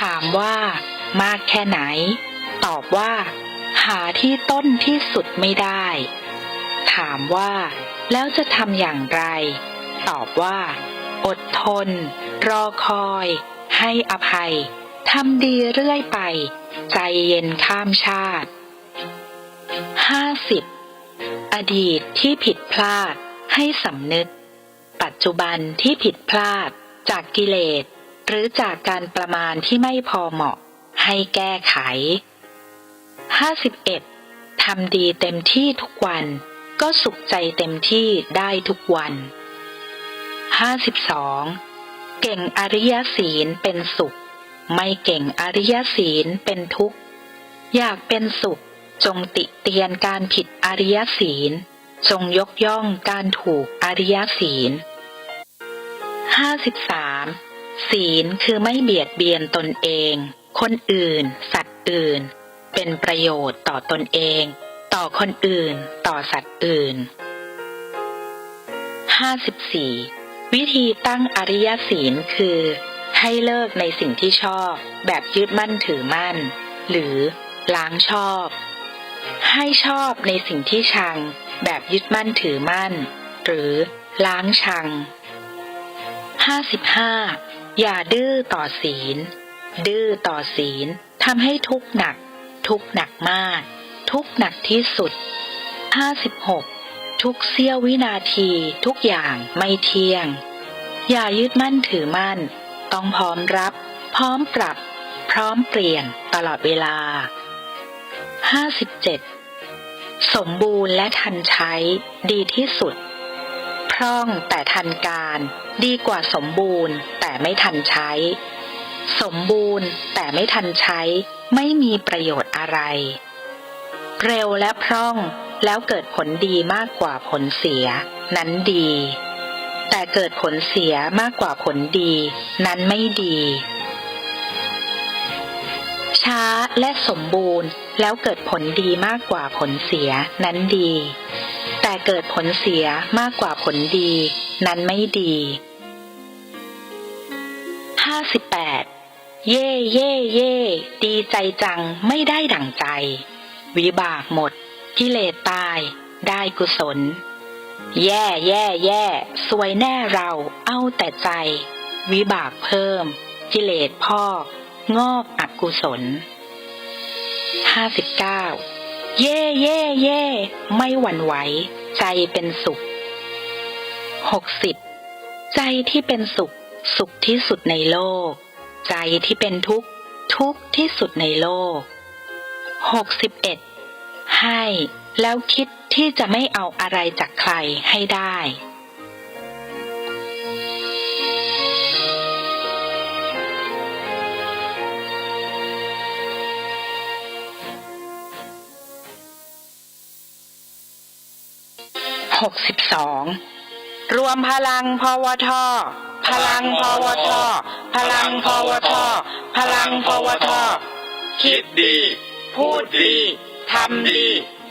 ถามว่ามากแค่ไหน ตอบว่า หาที่ต้นที่สุดไม่ได้ ถามว่า แล้วจะทำอย่างไร ตอบว่า อดทน รอคอย ให้อภัยทำดีเรื่อยไป ใจเย็นข้ามชาติ 50. อดีตที่ผิดพลาดให้สำนึก ปัจจุบันที่ผิดพลาดจากกิเลส หรือจากการประมาณที่ไม่พอเหมาะ ให้แก้ไข 51. ทำดีเต็มที่ทุกวัน ก็สุขใจเต็มที่ได้ทุกวัน 52. เก่งอริยศีลเป็นสุข ไม่เก่งอริยศีลเป็นทุกข์ อยากเป็นสุข จงติเตียนการผิดอริยศีล จงยกย่องการถูกอริยศีล 53. ศีลคือไม่เบียดเบียนตนเอง คนอื่น สัตว์อื่น เป็นประโยชน์ต่อตนเอง ต่อคนอื่น ต่อสัตว์อื่น 54. วิธีตั้งอริยศีลคือ ให้เลิกในสิ่งที่ชอบ แบบยึดมั่นถือมั่น หรือล้างชอบ ให้ชอบในสิ่งที่ชัง แบบยึดมั่นถือมั่น หรือล้างชัง 55. อย่าดื้อต่อศีล ดื้อต่อศีลทำให้ทุกหนัก ทุกหนักมาก ทุกหนักที่สุด 56. ทุกเสี้ยววินาทีทุกอย่างไม่เที่ยง อย่ายึดมั่นถือมั่น ต้องพร้อมรับ พร้อมปรับ พร้อมเปลี่ยนตลอดเวลา 57. สมบูรณ์และทันใช้ดีที่สุด พร่องแต่ทันการดีกว่าสมบูรณ์ ไม่ทันใช้ สมบูรณ์แต่ไม่ทันใช้ ไม่มีประโยชน์อะไร เร็วและพร่องแล้วเกิดผลดีมากกว่าผลเสีย นั้นดี แต่เกิดผลเสียมากกว่าผลดี นั้นไม่ดี ช้าและสมบูรณ์แล้วเกิดผลดีมากกว่าผลเสีย นั้นดี แต่เกิดผลเสียมากกว่าผลดี นั้นไม่ดี 58. เย่เย่เย่ดีใจจังไม่ได้ดั่งใจ วิบากหมด กิเลสตาย ได้กุศล แย่แย่แย่สวยแน่เราเอาแต่ใจ วิบากเพิ่ม กิเลสพอกงอกอกุศล 59. เย่เย่เย่ไม่หวั่นไหว ใจเป็นสุข 60. ใจที่เป็นสุข สุขที่สุดในโลก ใจที่เป็นทุกข์ทุกข์ที่สุดในโลก 61. ให้แล้วคิดที่จะไม่เอาอะไรจากใครให้ได้หกสิบสองรวมพลังพวท พลังพวท พลังพวท พลังพวท คิดดี พูดดี ทำดี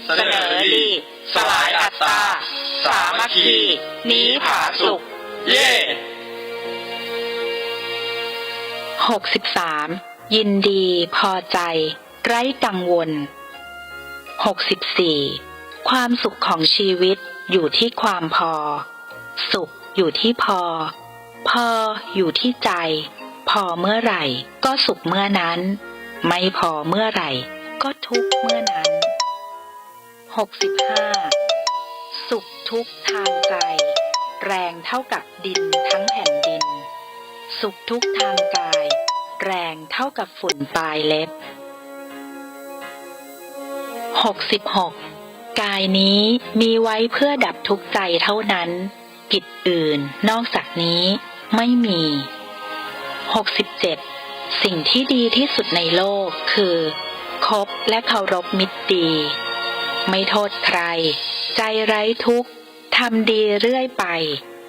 เสนอดี สลายอัตตา สามัคคีหนีผาสุกเย่หกสิบสามยินดี พอใจ ไร้กังวลหกสิบสี่ความสุขของชีวิตอยู่ที่ความพอ สุขอยู่ที่พอ พออยู่ที่ใจ พอเมื่อไหร่ ก็สุขเมื่อนั้น ไม่พอเมื่อไหร่ ก็ทุกเมื่อนั้นหกสิบห้าสุขทุกทางใจ แรงเท่ากับดินทั้งแผ่นดิน สุขทุกทางกาย แรงเท่ากับฝุ่นปลายเล็บ 66 กายนี้มีไว้เพื่อดับทุกข์ใจเท่านั้น กิจอื่นนอกจากนี้ ไม่มี 67 สิ่งที่ดีที่สุดในโลกคือคบและเคารพมิตรดี ไม่โทษใคร ใจไร้ทุกข์ทำดีเรื่อยไป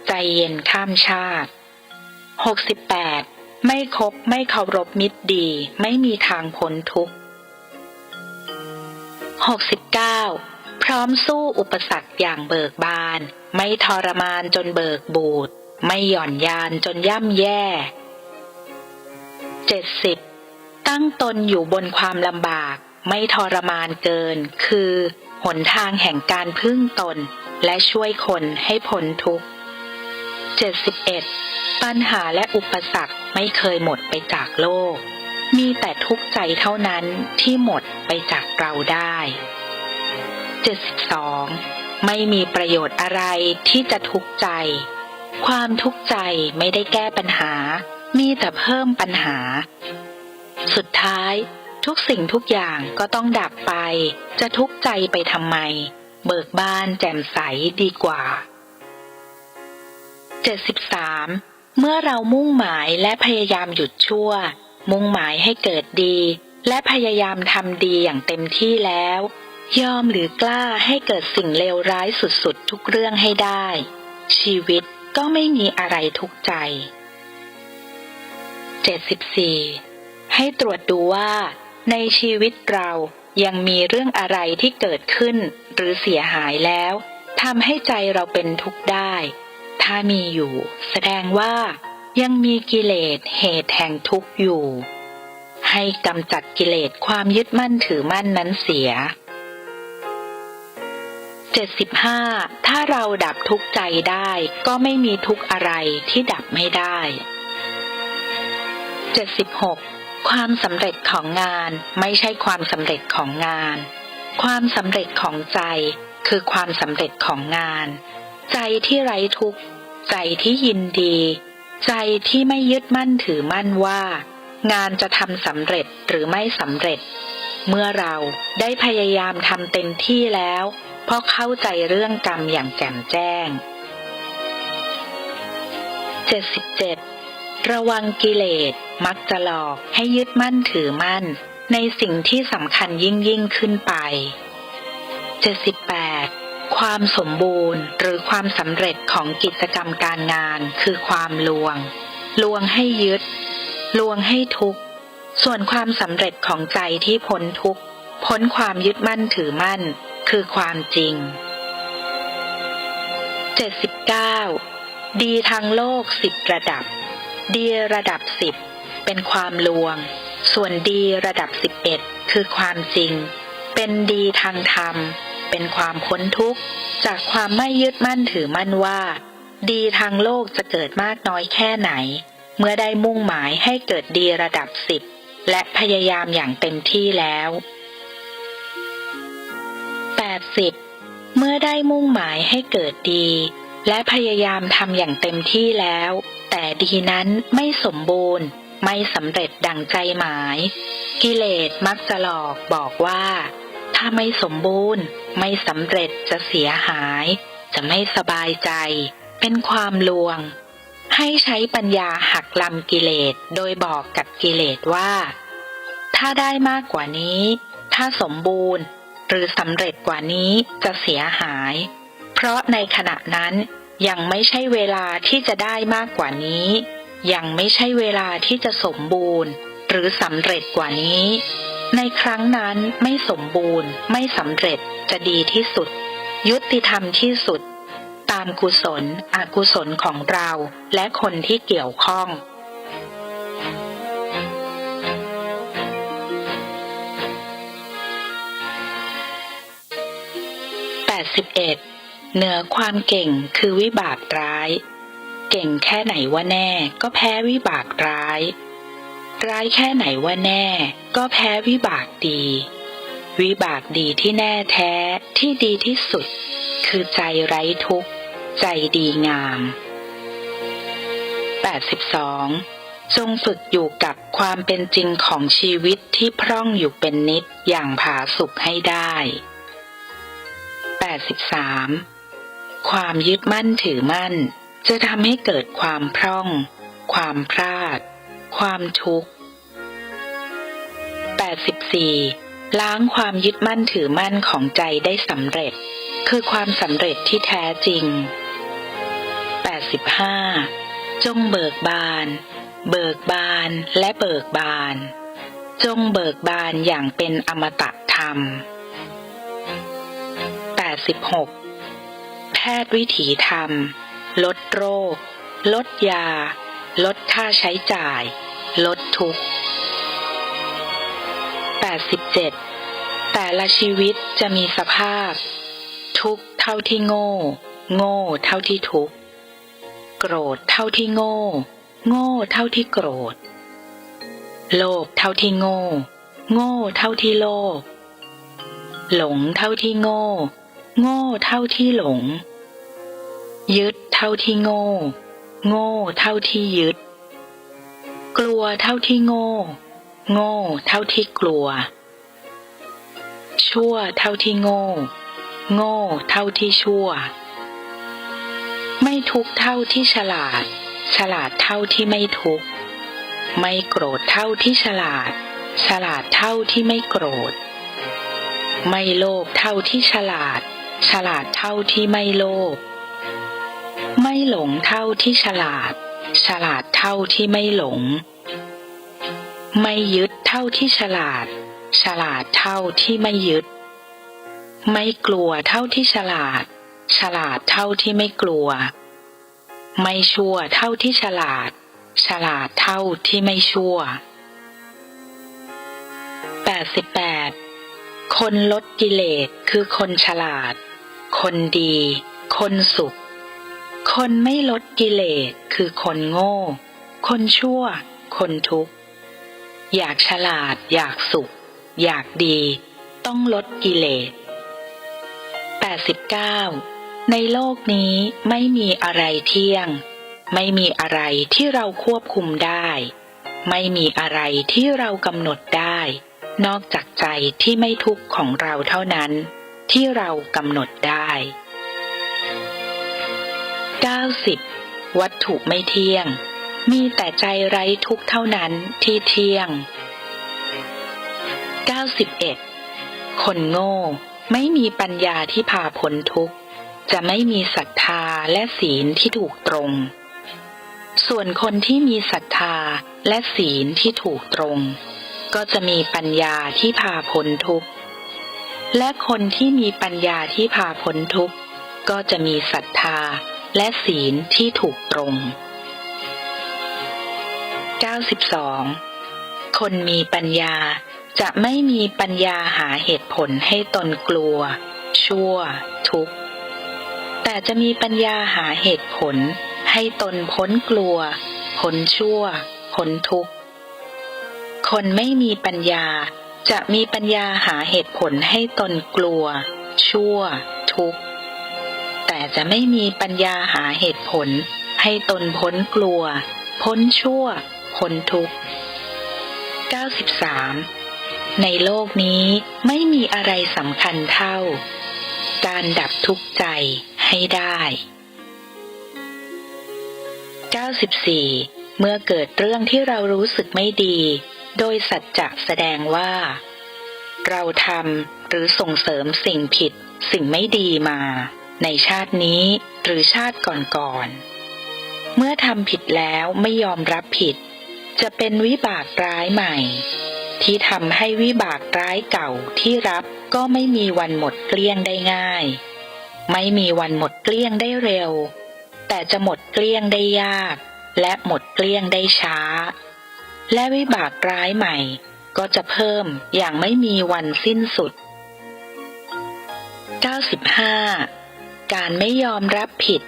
ใจเย็นข้ามชาติ 68 ไม่คบไม่เคารพมิตรดี ไม่มีทางพ้นทุกข์ 69 พร้อมสู้อุปสรรคอย่างเบิกบาน ไม่ทรมานจนเบิกบูด ไม่หย่อนยานจนย่ำแย่ 70 ตั้งตนอยู่บนความลำบาก ไม่ทรมานเกิน คือหนทางแห่งการพึ่งตน และช่วยคนให้พ้นทุกข์ 71. ปัญหาและอุปสรรคไม่เคยหมดไปจากโลก มีแต่ทุกข์ใจเท่านั้นที่หมดไปจากเราได้ 72. ไม่มีประโยชน์อะไรที่จะทุกข์ใจ ความทุกข์ใจไม่ได้แก้ปัญหา มีแต่เพิ่มปัญหา สุดท้าย ทุกสิ่งทุกอย่างก็ต้องดับไป จะทุกข์ใจไปทำไม เบิกบานแจ่มใสดีกว่า 73. เมื่อเรามุ่งหมายและพยายามหยุดชั่ว มุ่งหมายให้เกิดดี และพยายามทำดีอย่างเต็มที่แล้ว ยอมหรือกล้าให้เกิดสิ่งเลวร้ายสุดๆ ทุกเรื่องให้ได้ ชีวิต ก็ไม่มีอะไรทุกข์ใจ 74. ให้ตรวจดูว่าในชีวิตเรายังมีเรื่องอะไรที่เกิดขึ้นหรือเสียหายแล้วทำให้ใจเราเป็นทุกข์ได้ ถ้ามีอยู่ แสดงว่ายังมีกิเลสเหตุแห่งทุกข์อยู่ ให้กำจัดกิเลสความยึดมั่นถือมั่นนั้นเสีย 75. ถ้าเราดับทุกข์ใจได้ ก็ไม่มีทุกข์อะไรที่ดับไม่ได้ 76. ความสำเร็จของงานไม่ใช่ความสำเร็จของงาน ความสำเร็จของใจคือความสำเร็จของงาน ใจที่ไร้ทุกข์ ใจที่ยินดี ใจที่ไม่ยึดมั่นถือมั่นว่า งานจะทำสำเร็จหรือไม่สำเร็จ เมื่อเราได้พยายามทำเต็มที่แล้ว เพราะเข้าใจเรื่องกรรมอย่างแจ่มแจ้ง 77. ระวังกิเลสมักจะหลอกให้ยึดมั่นถือมั่น ในสิ่งที่สำคัญยิ่งยิ่งขึ้นไป 78. ความสมบูรณ์หรือความสำเร็จของกิจกรรมการงานคือความลวง ลวงให้ยึด ลวงให้ทุกข์ส่วนความสำเร็จของใจที่พ้นทุกข์พ้นความยึดมั่นถือมั่น คือความจริง 79. ดีทางโลกสิบระดับ ดีระดับสิบเป็นความลวง ส่วนดีระดับสิบเอ็ดคือความจริง เป็นดีทางธรรม เป็นความพ้นทุกข์ จากความไม่ยึดมั่นถือมั่นว่า ดีทางโลกจะเกิดมากน้อยแค่ไหน เมื่อได้มุ่งหมายให้เกิดดีระดับสิบและพยายามอย่างเต็มที่แล้ว 80. เมื่อได้มุ่งหมายให้เกิดดี และพยายามทำอย่างเต็มที่แล้ว แต่ดีนั้นไม่สมบูรณ์ ไม่สำเร็จดังใจหมาย กิเลสมักจะหลอกบอกว่า ถ้าไม่สมบูรณ์ ไม่สำเร็จจะเสียหาย จะไม่สบายใจ เป็นความลวง ให้ใช้ปัญญาหักลำกิเลสโดยบอกกับกิเลสว่า ถ้าได้มากกว่านี้ ถ้าสมบูรณ์ หรือสำเร็จกว่านี้จะเสียหาย เพราะในขณะนั้นยังไม่ใช่เวลาที่จะได้มากกว่านี้ ยังไม่ใช่เวลาที่จะสมบูรณ์ หรือสำเร็จกว่านี้ ในครั้งนั้นไม่สมบูรณ์ ไม่สำเร็จจะดีที่สุด ยุติธรรมที่สุด ตามกุศล อกุศลของเราและคนที่เกี่ยวข้อง 81 เหนือความเก่งคือวิบากร้าย เก่งแค่ไหนว่าแน่ก็แพ้วิบากร้าย ร้ายแค่ไหนว่าแน่ ก็แพ้วิบากดี วิบากดีที่แน่แท้ที่ดีที่สุด คือใจไร้ทุกข์ ใจดีงาม 82. จงฝึกอยู่กับความเป็นจริงของชีวิตที่พร่องอยู่เป็นนิดอย่างผาสุกให้ได้ 83. ความยึดมั่นถือมั่น จะทำให้เกิดความพร่อง ความพลาด ความทุกข์ 84. ล้างความยึดมั่นถือมั่นของใจได้สำเร็จ คือความสำเร็จที่แท้จริง 85. จงเบิกบาน เบิกบานและเบิกบาน จงเบิกบานอย่างเป็นอมตะธรรม 86แพทย์วิถีธรรม ลดโรค ลดยา ลดค่าใช้จ่าย ลดทุกข์ 87 แต่ละชีวิตจะมีสภาพ ทุกข์เท่าที่โง่ โง่เท่าที่ทุกข์ โกรธเท่าที่โง่ โง่เท่าที่โกรธ โลภเท่าที่โง่ โง่เท่าที่โลภหลงเท่าที่โง่ โง่เท่าที่หลง ยึดเท่าที่โง่ โง่เท่าที่ยึด กลัวเท่าที่โง่ โง่เท่าที่กลัว ชั่วเท่าที่โง่ โง่เท่าที่ชั่ว ไม่ทุกเท่าที่ฉลาด ฉลาดเท่าที่ไม่ทุก ไม่โกรธเท่าที่ฉลาด ฉลาดเท่าที่ไม่โกรธ ไม่โลภเท่าที่ฉลาด ฉลาดเท่าที่ไม่โลภไม่หลงเท่าที่ฉลาด ฉลาดเท่าที่ไม่หลง ไม่ยึดเท่าที่ฉลาด ฉลาดเท่าที่ไม่ยึด ไม่กลัวเท่าที่ฉลาด ฉลาดเท่าที่ไม่กลัว ไม่ชั่วเท่าที่ฉลาด ฉลาดเท่าที่ไม่ชั่ว 88 คนลดกิเลสคือคนฉลาด คนดี คนสุข คนไม่ลดกิเลสคือคนโง่ คนชั่ว คนทุกข์ อยากฉลาด อยากสุข อยากดี ต้องลดกิเลส 89 ในโลกนี้ไม่มีอะไรเที่ยง ไม่มีอะไรที่เราควบคุมได้ ไม่มีอะไรที่เรากำหนดได้ นอกจากใจที่ไม่ทุกข์ของเราเท่านั้น ที่เรากำหนดได้ 90. วัตถุไม่เที่ยง มีแต่ใจไร้ทุกเท่านั้นที่เที่ยง 91. คนโง่ไม่มีปัญญาที่พาพ้นทุกข์ จะไม่มีศรัทธาและศีลที่ถูกตรง ส่วนคนที่มีศรัทธาและศีลที่ถูกตรง ก็จะมีปัญญาที่พาพ้นทุกข์ และคนที่มีปัญญาที่พาพ้นทุกข์ ก็จะมีศรัทธาและศีลที่ถูกตรง 92. คนมีปัญญาจะไม่มีปัญญาหาเหตุผลให้ตนกลัว ชั่ว ทุกข์ แต่จะมีปัญญาหาเหตุผล ให้ตนพ้นกลัว พ้นชั่ว พ้นทุกข์ คนไม่มีปัญญา จะมีปัญญาหาเหตุผลให้ตนกลัว ชั่ว ทุกข์ แต่จะไม่มีปัญญาหาเหตุผล ให้ตนพ้นกลัว พ้นชั่ว พ้นทุกข์ 93 ในโลกนี้ไม่มีอะไรสำคัญเท่า การดับทุกข์ใจให้ได้ 94 เมื่อเกิดเรื่องที่เรารู้สึกไม่ดี โดยสัจจะแสดงว่า เราทำหรือส่งเสริมสิ่งผิด สิ่งไม่ดีมา ในชาตินี้หรือชาติก่อนๆ เมื่อทำผิดแล้วไม่ยอมรับผิด จะเป็นวิบากร้ายใหม่ ที่ทำให้วิบากร้ายเก่าที่รับก็ไม่มีวันหมดเกลี้ยงได้ง่าย ไม่มีวันหมดเกลี้ยงได้เร็ว แต่จะหมดเกลี้ยงได้ยาก และหมดเกลี้ยงได้ช้า และวิบากร้ายใหม่ ก็จะเพิ่มอย่างไม่มีวันสิ้นสุด 95 การไม่ยอมรับผิด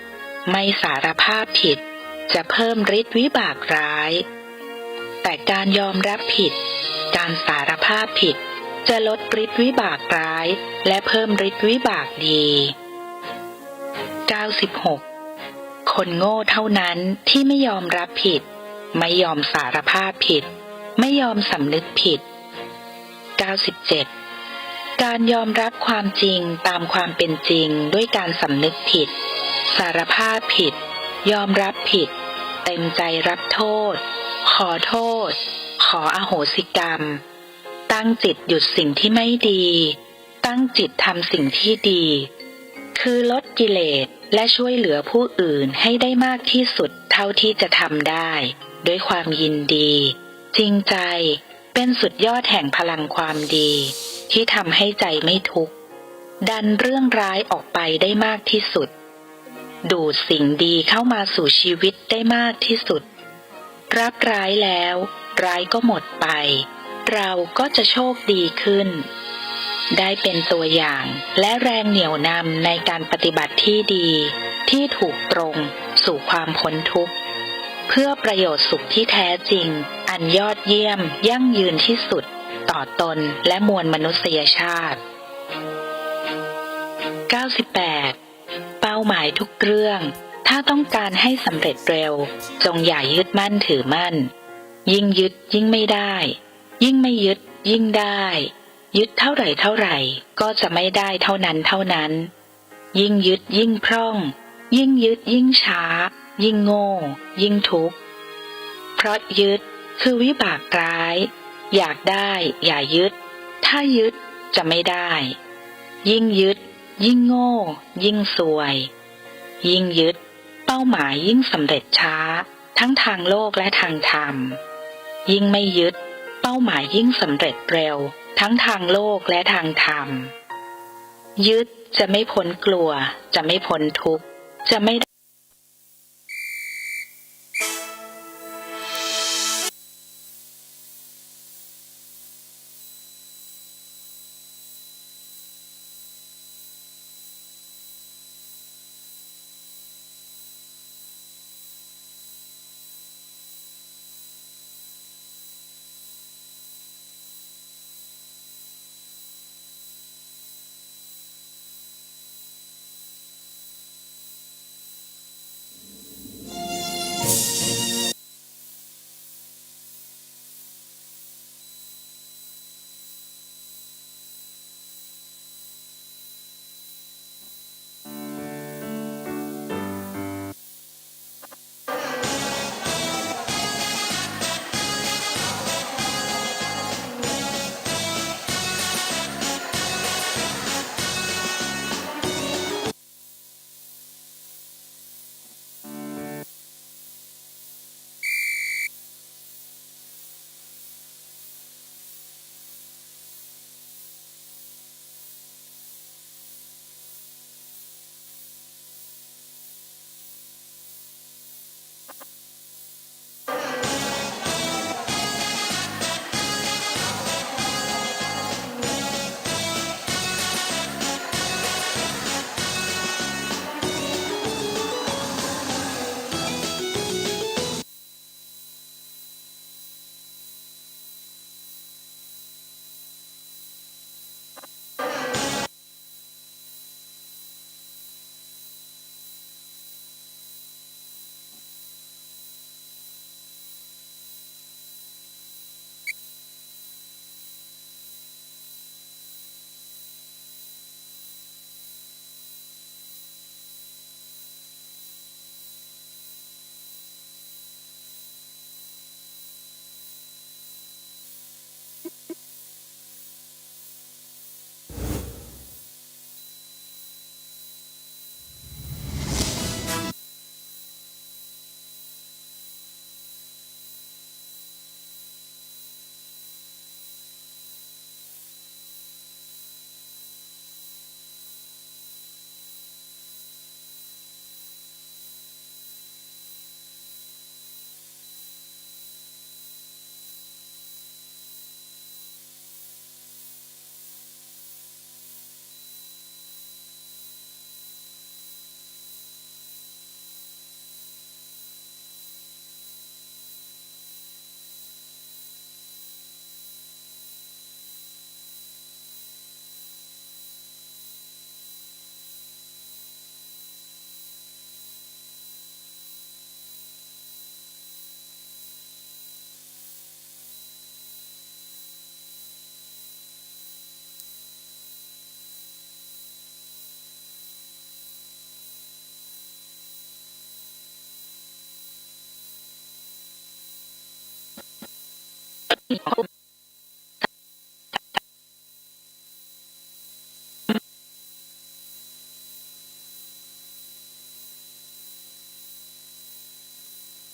ไม่สารภาพผิด จะเพิ่มฤทธิ์วิบากร้าย แต่การยอมรับผิด การสารภาพผิด จะลดฤทธิ์วิบากร้าย และเพิ่มฤทธิ์วิบากดี 96 คนโง่เท่านั้นที่ไม่ยอมรับผิด ไม่ยอมสารภาพผิด ไม่ยอมสำนึกผิด 97 การยอมรับความจริงตามความเป็นจริงด้วยการสำนึกผิด สารภาพผิด ยอมรับผิด เต็มใจรับโทษ ขอโทษ ขออโหสิกรรม ตั้งจิตหยุดสิ่งที่ไม่ดี ตั้งจิตทำสิ่งที่ดี คือลดกิเลส และช่วยเหลือผู้อื่นให้ได้มากที่สุดเท่าที่จะทำได้ ด้วยความยินดี จริงใจ เป็นสุดยอดแห่งพลังความดี ที่ทำให้ใจไม่ทุกข์ดันเรื่องร้ายออกไปได้มากที่สุด ดูดสิ่งดีเข้ามาสู่ชีวิตได้มากที่สุด รับร้ายแล้ว ร้ายก็หมดไป เราก็จะโชคดีขึ้น ได้เป็นตัวอย่างและแรงเหนี่ยวนำในการปฏิบัติที่ดี ที่ถูกตรงสู่ความพ้นทุกข์ เพื่อประโยชน์สุขที่แท้จริง อันยอดเยี่ยมยั่งยืนที่สุด ต่อตนและมวลมนุษยชาติ 98 เป้าหมายทุกเรื่อง ถ้าต้องการให้สำเร็จเร็ว จงอย่ายึดมั่นถือมั่น ยิ่งยึดยิ่งไม่ได้ ยิ่งไม่ยึดยิ่งได้ ยึดเท่าไหร่เท่าไหร่ ก็จะไม่ได้เท่านั้นเท่านั้น ยิ่งยึดยิ่งพร่อง ยิ่งยึดยิ่งช้า ยิ่งโง่ ยิ่งทุกข์เพราะยึดคือวิบากร้าย อยากได้อย่ายึด ถ้ายึดจะไม่ได้ ยิ่งยึด ยิ่งโง่ ยิ่งสวย ยิ่งยึด เป้าหมายยิ่งสำเร็จช้า ทั้งทางโลกและทางธรรม ยิ่งไม่ยึด เป้าหมายยิ่งสำเร็จเร็ว ทั้งทางโลกและทางธรรม ยึดจะไม่พ้นกลัว จะไม่พ้นทุกข์จะไม่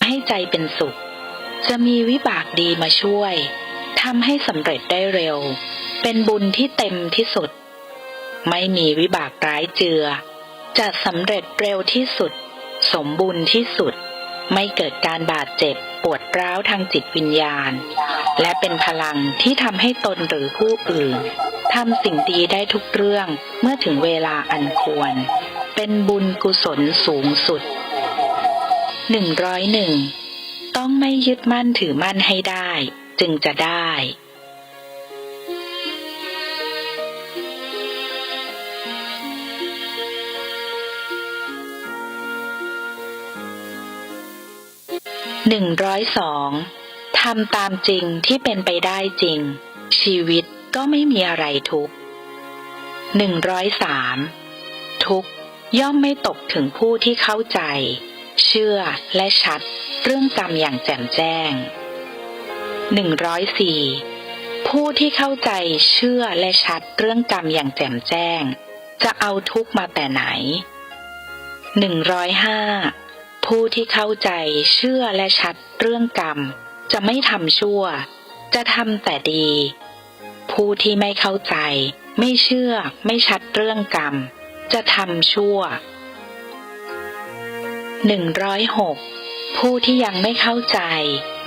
ให้ใจเป็นสุข จะมีวิบากดีมาช่วยทำให้สำเร็จได้เร็ว เป็นบุญที่เต็มที่สุด ไม่มีวิบากร้ายเจือ จะสำเร็จเร็วที่สุด สมบูรณ์ที่สุด ไม่เกิดการบาดเจ็บปวดร้าวทางจิตวิญญาณ และเป็นพลังที่ทำให้ตนหรือผู้อื่นทำสิ่งดีได้ทุกเรื่องเมื่อถึงเวลาอันควร เป็นบุญกุศลสูงสุด 101 ต้องไม่ยึดมั่นถือมั่นให้ได้ จึงจะได้หนึ่งร้อยสอง ทำตามจริงที่เป็นไปได้จริง ชีวิตก็ไม่มีอะไรทุกข์หนึ่งร้อยสามทุกย่อมไม่ตกถึงผู้ที่เข้าใจ เชื่อและชัดเรื่องกรรมอย่างแจ่มแจ้งหนึ่งร้อยสี่ผู้ที่เข้าใจเชื่อและชัดเรื่องกรรมอย่างแจ่มแจ้ง จะเอาทุกมาแต่ไหนหนึ่งร้อยห้าผู้ที่เข้าใจเชื่อและชัดเรื่องกรรม จะไม่ทำชั่ว จะทำแต่ดี ผู้ที่ไม่เข้าใจ ไม่เชื่อ ไม่ชัดเรื่องกรรม จะทำชั่วหนึ่งร้อยหกผู้ที่ยังไม่เข้าใจ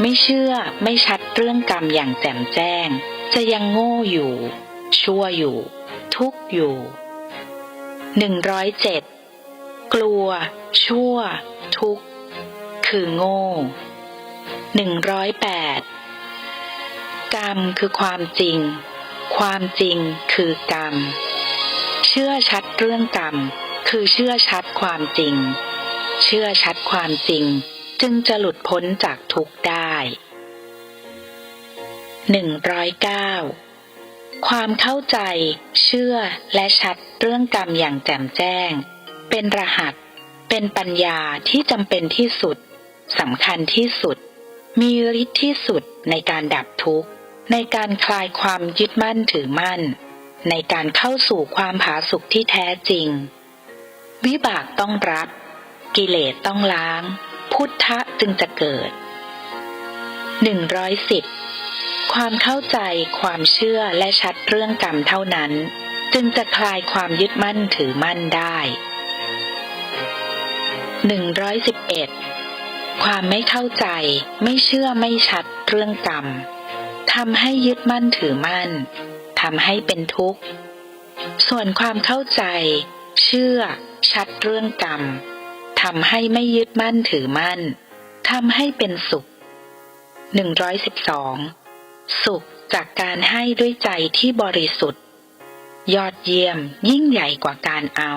ไม่เชื่อ ไม่ชัดเรื่องกรรมอย่างแจ่มแจ้ง จะยังโง่อยู่ ชั่วอยู่ ทุกอยู่หนึ่งร้อยเจ็ดกลัว ชั่ว ทุกคือโง่ หนึ่งร้อยแปดกรรมคือความจริง ความจริงคือกรรม เชื่อชัดเรื่องกรรม คือเชื่อชัดความจริง เชื่อชัดความจริง จึงจะหลุดพ้นจากทุกข์ได้หนึ่งร้อยเก้าความเข้าใจ เชื่อและชัดเรื่องกรรมอย่างแจ่มแจ้ง เป็นรหัส เป็นปัญญาที่จำเป็นที่สุดสำคัญที่สุด มีฤทธิ์ที่สุดในการดับทุกข์ ในการคลายความยึดมั่นถือมั่น ในการเข้าสู่ความผาสุกที่แท้จริง วิบากต้องรับ กิเลสต้องล้าง พุทธะจึงจะเกิด 110 ความเข้าใจความเชื่อและชัดเรื่องกรรมเท่านั้น จึงจะคลายความยึดมั่นถือมั่นได้ 111 ความไม่เข้าใจ ไม่เชื่อไม่ชัดเรื่องกรรมทำให้ยึดมั่นถือมั่นทำให้เป็นทุกข์ ส่วนความเข้าใจ เชื่อ ชัดเรื่องกรรมทำให้ไม่ยึดมั่นถือมั่นทำให้เป็นสุข 112 สุขจากการให้ด้วยใจที่บริสุทธิ์ ยอดเยี่ยมยิ่งใหญ่กว่าการเอา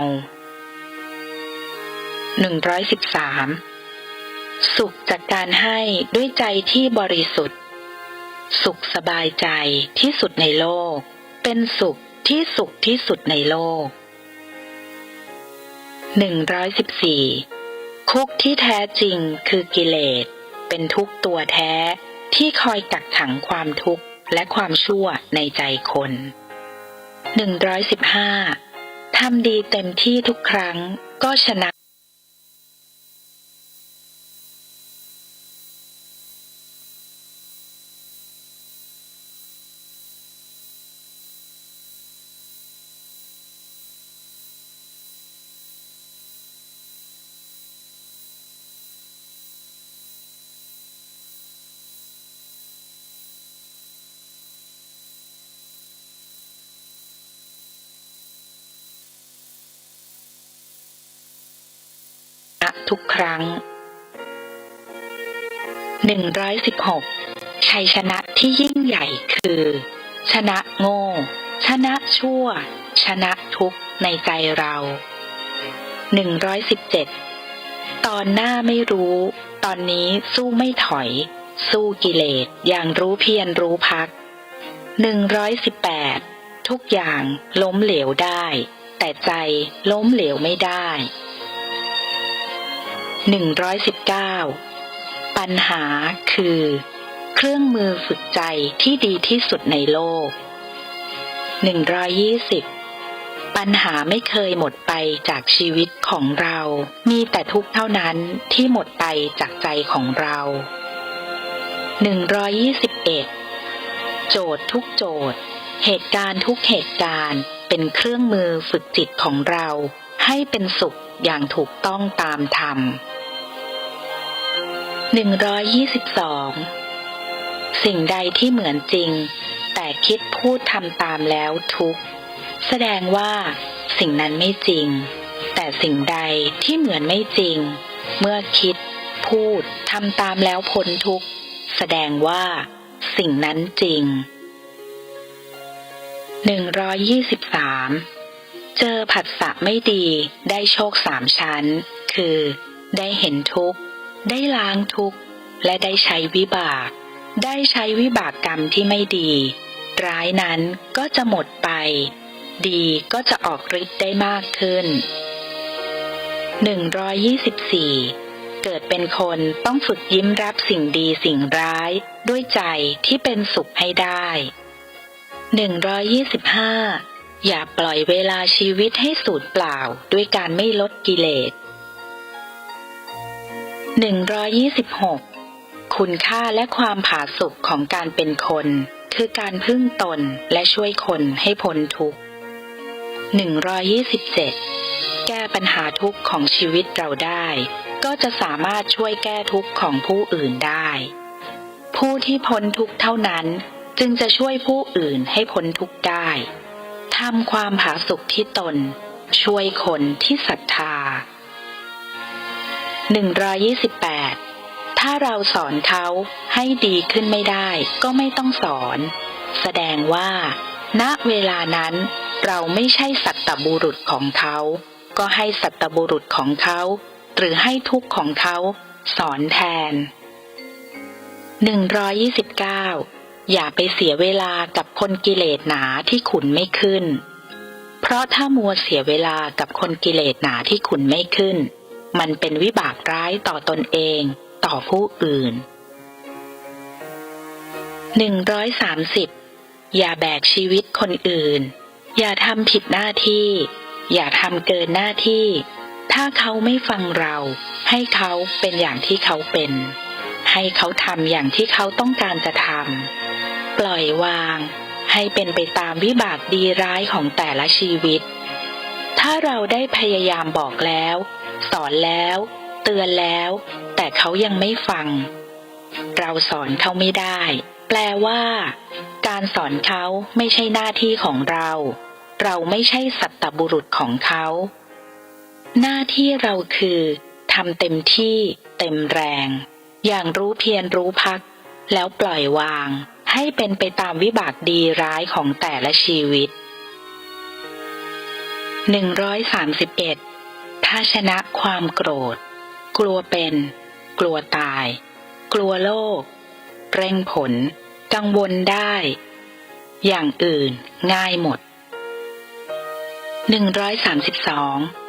113 สุขจากการให้ด้วยใจที่บริสุทธิ์ สุขสบายใจที่สุดในโลก เป็นสุขที่สุขที่สุดในโลก 114 คุกที่แท้จริงคือกิเลส เป็นทุกตัวแท้ที่คอยกักขังความทุกข์และความชั่วในใจคน 115ทำดีเต็มที่ทุกครั้งก็ชนะ ทุกครั้ง 116 ชัยชนะที่ยิ่งใหญ่คือ ชนะโง่ ชนะชั่ว ชนะทุกในใจเรา 117 ตอนหน้าไม่รู้ ตอนนี้สู้ไม่ถอย สู้กิเลสอย่างรู้เพียรรู้พัก 118 ทุกอย่างล้มเหลวได้ แต่ใจล้มเหลวไม่ได้ 119 ปัญหาคือ เครื่องมือฝึกใจที่ดีที่สุดในโลก 120 ปัญหาไม่เคยหมดไปจากชีวิตของเรา มีแต่ทุกเท่านั้นที่หมดไปจากใจของเรา 121 โจทย์ทุกโจทย์ เหตุการณ์ทุกเหตุการณ์ เป็นเครื่องมือฝึกจิตของเราให้เป็นสุขอย่างถูกต้องตามธรรม 122 สิ่งใดที่เหมือนจริง แต่คิดพูดทำตามแล้วทุกแสดงว่า สิ่งนั้นไม่จริง แต่สิ่งใดที่เหมือนไม่จริง เมื่อคิด พูดทำตามแล้วพ้นทุกแสดงว่า สิ่งนั้นจริง 123 เจอผัสสะไม่ดีได้โชคสามชั้น คือ ได้เห็นทุกข์ ได้ล้างทุกข์ และได้ใช้วิบาก ได้ใช้วิบากกรรมที่ไม่ดี ร้ายนั้นก็จะหมดไป ดีก็จะออกฤทธิ์ได้มากขึ้น 124 เกิดเป็นคนต้องฝึกยิ้มรับสิ่งดีสิ่งร้ายด้วยใจที่เป็นสุขให้ได้ 125อย่าปล่อยเวลาชีวิตให้สูญเปล่าด้วยการไม่ลดกิเลส 126 คุณค่าและความผาสุกของการเป็นคน คือการพึ่งตนและช่วยคนให้พ้นทุกข์ 127 แก้ปัญหาทุกข์ของชีวิตเราได้ ก็จะสามารถช่วยแก้ทุกข์ของผู้อื่นได้ ผู้ที่พ้นทุกข์เท่านั้นจึงจะช่วยผู้อื่นให้พ้นทุกข์ได้ทำความผาสุกที่ตน ช่วยคนที่ศรัทธา 128 ถ้าเราสอนเขาให้ดีขึ้นไม่ได้ก็ไม่ต้องสอน แสดงว่า ณเวลานั้นเราไม่ใช่สัตตบุรุษของเขา ก็ให้สัตตบุรุษของเขา หรือให้ทุกข์ของเขา สอนแทน 129 อย่าไปเสียเวลากับคนกิเลสหนาที่ขุนไม่ขึ้น เพราะถ้ามัวเสียเวลากับคนกิเลสหนาที่ขุนไม่ขึ้น มันเป็นวิบากร้ายต่อตนเอง ต่อผู้อื่น 130 อย่าแบกชีวิตคนอื่น อย่าทำผิดหน้าที่ อย่าทำเกินหน้าที่ ถ้าเขาไม่ฟังเรา ให้เขาเป็นอย่างที่เขาเป็น ให้เขาทำอย่างที่เขาต้องการจะทำปล่อยวาง ให้เป็นไปตามวิบากดีร้ายของแต่ละชีวิต ถ้าเราได้พยายามบอกแล้ว สอนแล้ว เตือนแล้ว แต่เขายังไม่ฟัง เราสอนเขาไม่ได้ แปลว่า การสอนเขาไม่ใช่หน้าที่ของเรา เราไม่ใช่สัตบุรุษของเขา หน้าที่เราคือทำเต็มที่เต็มแรง อย่างรู้เพียรรู้พัก แล้วปล่อยวาง ให้เป็นไปตามวิบากดีร้ายของแต่ละชีวิต 131 ถ้าชนะความโกรธ กลัวเป็น กลัวตาย กลัวโลก เร่งผล กังวลได้ อย่างอื่นง่ายหมด 132